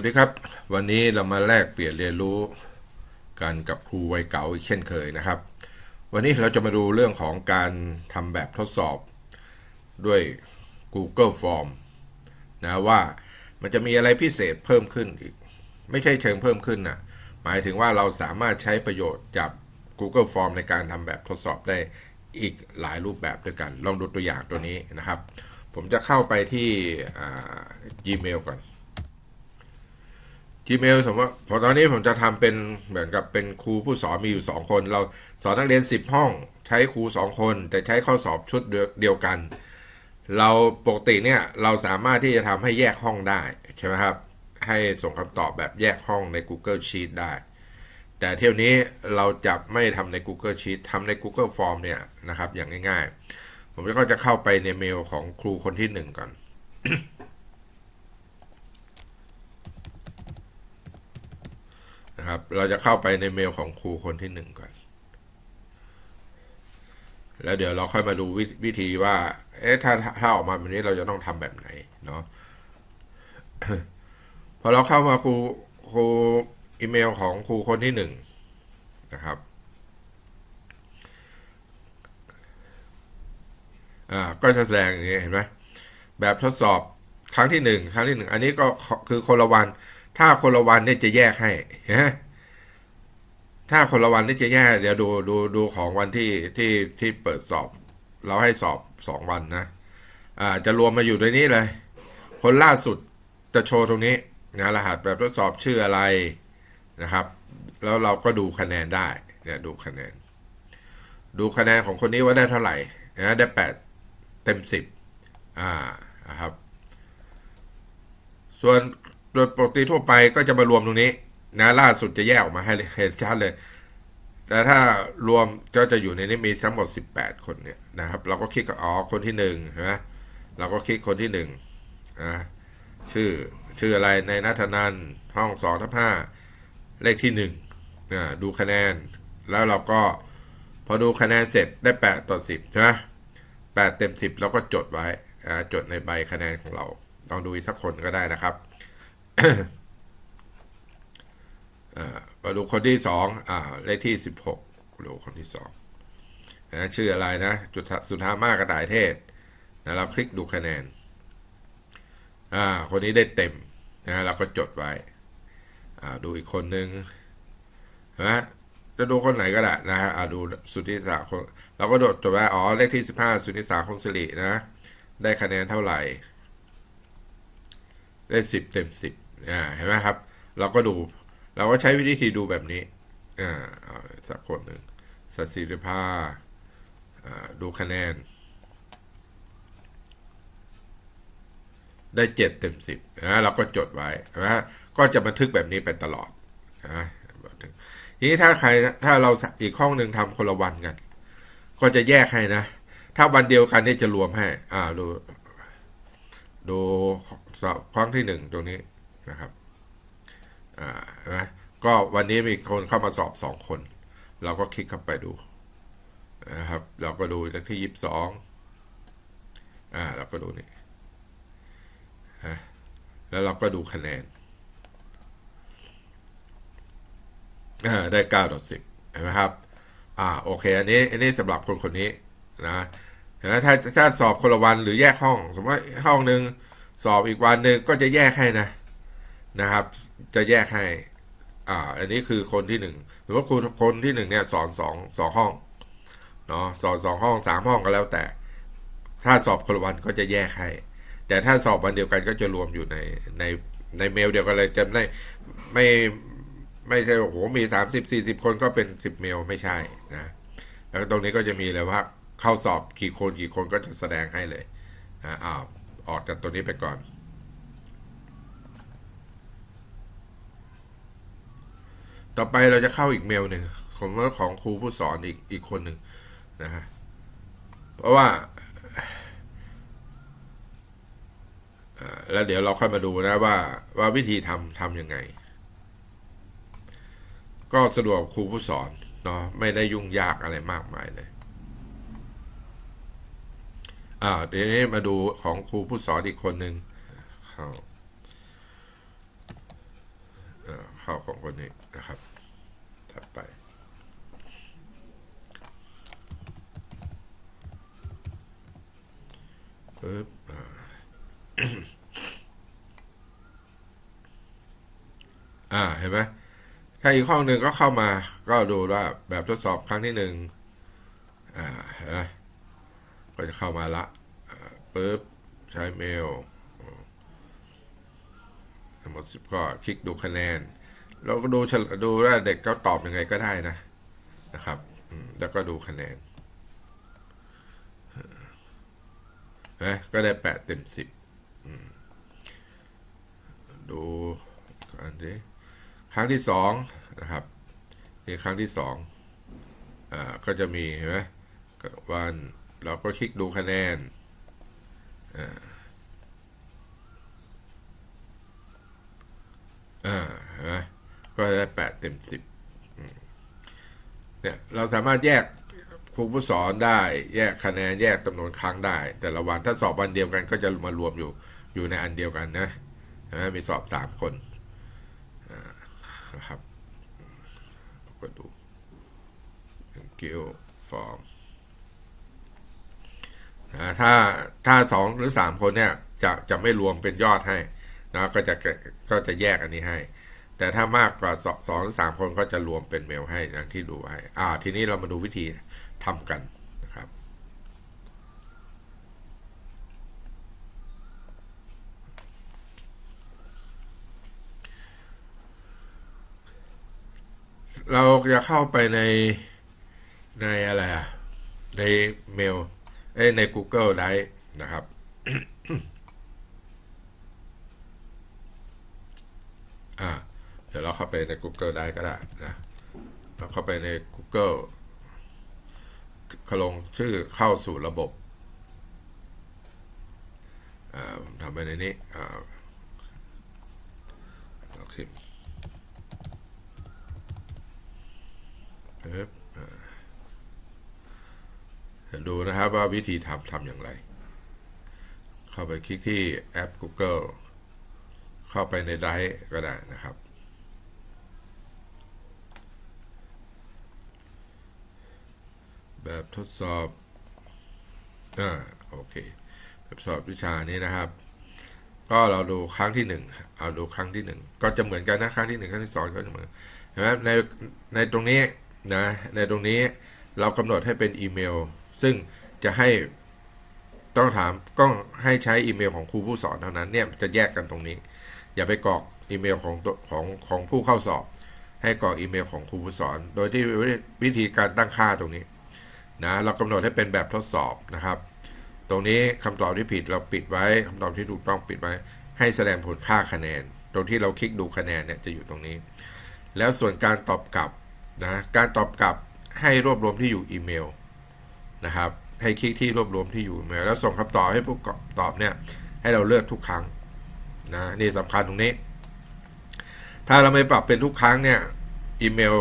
วัสดีครับ วันนี้เรามาแลกเปลี่ยนเรียนรู้กันกับครูวัยเก่าอีกเช่นเคยนะครับ วันนี้เราจะมาดูเรื่องของการทำแบบทดสอบด้วย Google Form นะว่ามันจะมีอะไรพิเศษเพิ่มขึ้นอีก ไม่ใช่เชิงเพิ่มขึ้นนะหมายถึงว่าเราสามารถใช้ประโยชน์จาก Google Form ในการทำแบบทดสอบได้อีกหลายรูปแบบด้วยกัน ลองดูตัวอย่างตัวนี้นะครับ ผมจะเข้าไปที่อ่า Gmail ก่อน Gmail สมมติว่าพอตอนนี้ผมจะทำเป็นเหมือนกับเป็นครูผู้สอนมีอยู่ 2 คน เราสอนนักเรียน 10 ห้อง ใช้ครู 2 คน แต่ใช้ข้อสอบชุดเดียวกัน เราปกติเนี่ยเราสามารถที่จะทำให้แยกห้องได้ใช่ไหมครับ ให้ส่งคำตอบแบบแยกห้องใน Google Sheet ได้ แต่เที่ยวนี้เราจะไม่ทำใน Google Sheet ทำใน Google Form เนี่ยนะครับอย่างง่าย ๆ ผมก็จะเข้าไปในเมลของครูคนที่ 1 ก่อน นะครับ เราจะเข้าไปในเมลของครูคนที่หนึ่งก่อน แล้วเดี๋ยวเราค่อยมาดูววิธีว่า เอ๊ะถ้าถ้าออกมาแบบนี้เราจะต้องทำแบบไหนเนาะพอเราเข้ามาครูครูอีเมลของครูคนที่หนึ่งนะครับอ่าก็จะแสดงอย่างนี้เห็นไหมแบบทดสอบครั้งที่หนึ่งครั้งที่หนึ่งอันนี้ก็คือคนละวัน ถ้าคนละวันเนี่ยจะแยกให้ฮะถ้าคนละวันนี่จะแยกเดี๋ยวดูดูดูของวันที่ที่ที่เปิดสอบ เราให้สอบสองวันนะอ่าจะรวมมาอยู่ในนี้เลย คนล่าสุดจะโชว์ตรงนี้นะรหัสแบบทดสอบชื่ออะไรนะครับ แล้วเราก็ดูคะแนนได้เนี่ยดูคะแนน ดูคะแนนของคนนี้ว่าได้เท่าไหร่นะได้แปดเต็มสิบอ่านะครับ ส่วน โดยปกติทั่วไปก็จะมารวมตรงนี้นะล่าสุดจะแยกออกมาให้เห็นชัดเลยแต่ถ้ารวมก็จะอยู่ในนี้มีทั้งหมด 18 คนเนี่ยนะครับ เราก็คลิกอ๋อคนที่หนึ่งใช่ไหมเราก็คลิกคนที่หนึ่งนะชื่อชื่ออะไรในนัทนันห้องสองทับห้าเลขที่หนึ่งนะดูคะแนน แล้วเราก็พอดูคะแนนเสร็จได้ 8 ต่อ 10ใช่ไหมแปดเต็ม 10 เราก็จดไว้อ่าจดในใบคะแนนของเราลองดูอีกสักคนก็ได้นะครับ มาดูคนที่สองอ่าเลขที่สิบหกดูคนที่สองนะชื่ออะไรนะ จุดสุธามากระต่ายเทศนะเราคลิกดูคะแนนอ่าคนนี้ได้เต็มนะเราก็จดไว้อ่าดูอีกคนนึงนะจะดูคนไหนก็ได้นะอ่าดูสุนิสาคนเราก็โดดจดไว้อ๋อเลขที่สิบห้าสุนิสาคงสิรินะ ได้คะแนนเท่าไหร่ ได้สิบเต็มสิบ อ่าเห็นไหมครับ เราก็ดู เราก็ใช้วิธีดูแบบนี้อ่าสักคนหนึ่งสัตศิริภาอ่าดูคะแนน ได้เจ็ดเต็มสิบนะเราก็จดไว้นะก็จะบันทึกแบบนี้ไปตลอดนะทีนี้ถ้าใครถ้าเราอีกห้องหนึ่งทำคนละวันกัน ก็จะแยกให้นะ ถ้าวันเดียวกันนี่จะรวมให้ อ่าดูดูครั้งที่หนึ่งตรงนี้ นะครับอ่านะก็วันนี้มีคนเข้ามาสอบสองคน เราก็คลิกเข้าไปดูนะครับ เราก็ดูเลขที่ยี่สิบสองอ่าเราก็ดูนี่ฮะแล้วเราก็ดูคะแนนอ่าได้เก้าต่อสิบเห็นไหมครับอ่าโอเค อันนี้อันนี้สำหรับคนคนนี้นะเห็นไหมถ้าถ้าสอบคนละวันหรือแยกห้อง สมมติห้องหนึ่งสอบอีกวันหนึ่งก็จะแยกให้นะ นะครับ จะแยกให้ อ่า อันนี้คือคนที่หนึ่งหรือว่าครูคนที่หนึ่งเนี่ยสอนสองสองห้องเนาะสอนสองห้องสามห้องก็แล้วแต่ ถ้าสอบคนละวันก็จะแยกให้ แต่ถ้าสอบวันเดียวกันก็จะรวมอยู่ในในในเมลเดียวกันเลยจะไม่ไม่ไม่ใช่โอ้โหมีสามสิบสี่สิบคนก็เป็นสิบเมลไม่ใช่นะแล้วตรงนี้ก็จะมีเลยว่าเข้าสอบกี่คนกี่คนก็จะแสดงให้เลยอ่าอ้าวออกจากตัวนี้ไปก่อน ต่อไปเราจะเข้าอีกเมลหนึ่งของของครูผู้สอนอีกอีกคนหนึ่งนะฮะเพราะว่าแล้วเดี๋ยวเราค่อยมาดูนะว่าว่าวิธีทำทำยังไง ก็สะดวกครูผู้สอนเนาะไม่ได้ยุ่งยากอะไรมากมายเลยอ่าเดี๋ยวนี้มาดูของครูผู้สอนอีกคนหนึ่งเข้า เข้าของคนนี้นะครับ ถัดไป ปึ๊บอ่าอ่า เห็นไหมถ้าอีกห้องหนึ่งก็เข้ามา ก็ดูว่าแบบทดสอบครั้งที่หนึ่งอ่าเห็นไหมก็จะเข้ามาละปึ๊บ ใช้เมลทั้งหมดสิบก็คลิกดูคะแนน เราก็ดูดูว่าเด็กเขาตอบยังไงก็ได้นะนะครับแล้วก็ดูคะแนนนะก็ได้แปดเต็มสิบดูอันนี้ครั้งที่สองนะครับนี่ครั้งที่สองอ่าก็จะมีเห็นไหมวันเราก็คลิกดูคะแนนอ่าอ่าเห็นไหม ก็ได้แปดเต็มสิบเนี่ยเราสามารถแยกครูผู้สอนได้ แยกคะแนนแยกจำนวนครั้งได้ แต่ละวันถ้าสอบวันเดียวกันก็จะมารวมอยู่อยู่ในอันเดียวกันนะเห็นไหมมีสอบสามคนนะครับก็ดู thank you form นะถ้าถ้าสองหรือสามคนเนี่ยจะจะไม่รวมเป็นยอดให้นะก็จะก็จะแยกอันนี้ให้ แต่ถ้ามากกว่าสองสองหรือสามคนก็จะรวมเป็นเมลให้อย่างที่ดูไว้อ่า ทีนี้เรามาดูวิธีทำกันนะครับ เราจะเข้าไปในในอะไรอะในเมลเอ้ใน Google ได้นะครับอ่า เดี๋ยวเราเข้าไปใน Google ได้ก็ได้นะเราเข้าไปใน Google เขลงชื่อเข้าสู่ระบบผมทำไปในนี้โอเคเดี๋ยวดูนะครับว่าวิธีทำทำอย่างไร เข้าไปคลิกที่แอป Google เข้าไปในไดร์ก็ได้นะครับ แบบทดสอบอ่าโอเคแบบสอบวิชานี้นะครับ ก็เราดูครั้งที่หนึ่งเอาดูครั้งที่หนึ่งก็จะเหมือนกันนะครั้งที่หนึ่งครั้งที่สองก็จะเหมือนเห็นไหมในในตรงนี้นะในตรงนี้เรากำหนดให้เป็นอีเมล ซึ่งจะให้ต้องถามต้องให้ใช้อีเมลของครูผู้สอนเท่านั้นเนี่ยจะแยกกันตรงนี้ อย่าไปกรอกอีเมลของตัวของของผู้เข้าสอบ ให้กรอกอีเมลของครูผู้สอน โดยที่วิธีการตั้งค่าตรงนี้ นะเรากำหนดให้เป็นแบบทดสอบนะครับ ตรงนี้คำตอบที่ผิดเราปิดไว้คำตอบที่ถูกต้องปิดไว้ ให้แสดงผลค่าคะแนน ตรงที่เราคลิกดูคะแนนเนี่ยจะอยู่ตรงนี้ แล้วส่วนการตอบกลับนะการตอบกลับให้รวบรวมที่อยู่อีเมลนะครับให้คลิกที่รวบรวมที่อยู่อีเมล แล้วส่งคำตอบให้ผู้ตอบเนี่ยให้เราเลือกทุกครั้งนะนี่สำคัญตรงนี้ ถ้าเราไม่ปรับเป็นทุกครั้งเนี่ยอีเมล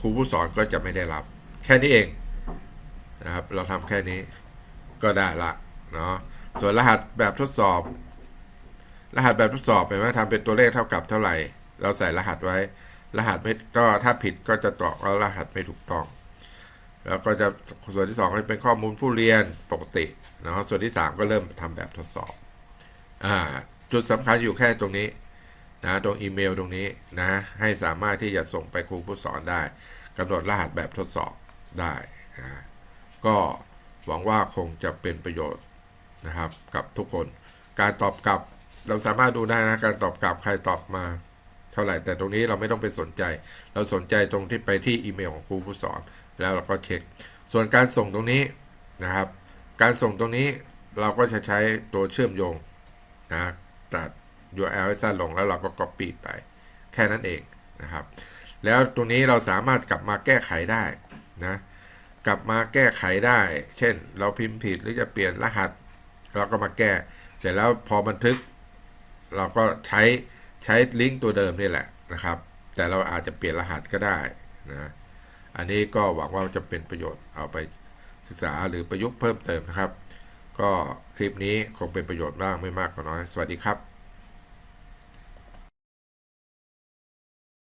ครูผู้สอนก็จะไม่ได้รับ แค่นี้เอง นะครับ เราทำแค่นี้ก็ได้ละเนาะส่วนรหัสแบบทดสอบ รหัสแบบทดสอบเป็นว่าทำเป็นตัวเลขเท่ากับเท่าไหร่ เราใส่รหัสไว้ รหัสไม่ก็ถ้าผิดก็จะตอบว่ารหัสไม่ถูกต้อง แล้วก็จะส่วนที่2ก็เป็นข้อมูลผู้เรียนปกติเนาะส่วนที่ 3 ก็เริ่มทำแบบทดสอบอ่าจุดสำคัญอยู่แค่ตรงนี้นะตรงอีเมลตรงนี้นะให้สามารถที่จะส่งไปครูผู้สอนได้กำหนดรหัสแบบทดสอบได้นะ ก็หวังว่าคงจะเป็นประโยชน์นะครับกับทุกคน การตอบกลับเราสามารถดูได้นะการตอบกลับใครตอบมาเท่าไหร่ แต่ตรงนี้เราไม่ต้องไปสนใจ เราสนใจตรงที่ไปที่อีเมลของครูผู้สอน แล้วเราก็เช็ค ส่วนการส่งตรงนี้นะครับ การส่งตรงนี้เราก็จะใช้ตัวเชื่อมโยงนะตัด URL ให้สั้นลงแล้วเราก็ copy ไป แค่นั้นเองนะครับ แล้วตรงนี้เราสามารถกลับมาแก้ไขได้นะ กลับมาแก้ไขได้ เช่น เราพิมพ์ผิดหรือจะเปลี่ยนรหัส เราก็มาแก้ เสร็จแล้วพอบันทึก เราก็ใช้ใช้ลิงก์ตัวเดิมนี่แหละนะครับ แต่เราอาจจะเปลี่ยนรหัสก็ได้นะอันนี้ก็หวังว่าจะเป็นประโยชน์เอาไปศึกษาหรือประยุกต์เพิ่มเติมนะครับ ก็คลิปนี้คงเป็นประโยชน์บ้างไม่มากก็น้อย สวัสดีครับ